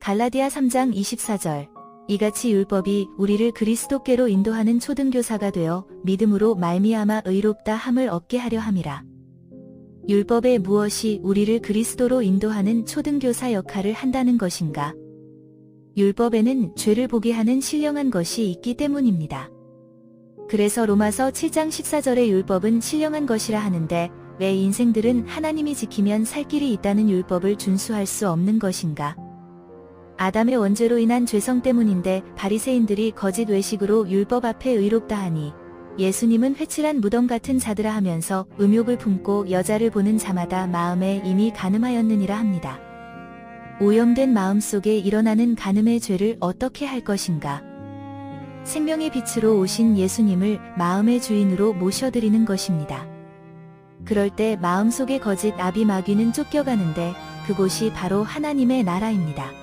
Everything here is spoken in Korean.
갈라디아 3장 24절. 이같이 율법이 우리를 그리스도께로 인도하는 초등교사가 되어 믿음으로 말미암아 의롭다 함을 얻게 하려 함이라. 율법의 무엇이 우리를 그리스도로 인도하는 초등교사 역할을 한다는 것인가? 율법에는 죄를 보게 하는 신령한 것이 있기 때문입니다. 그래서 로마서 7장 14절의 율법은 신령한 것이라 하는데 왜 인생들은 하나님이 지키면 살 길이 있다는 율법을 준수할 수 없는 것인가? 아담의 원죄로 인한 죄성 때문인데 바리새인들이 거짓 외식으로 율법 앞에 의롭다 하니 예수님은 회칠한 무덤 같은 자들아 하면서 음욕을 품고 여자를 보는 자마다 마음에 이미 가늠하였느니라 합니다. 오염된 마음 속에 일어나는 가늠의 죄를 어떻게 할 것인가? 생명의 빛으로 오신 예수님을 마음의 주인으로 모셔드리는 것입니다. 그럴 때 마음속의 거짓 아비 마귀는 쫓겨가는데 그곳이 바로 하나님의 나라입니다.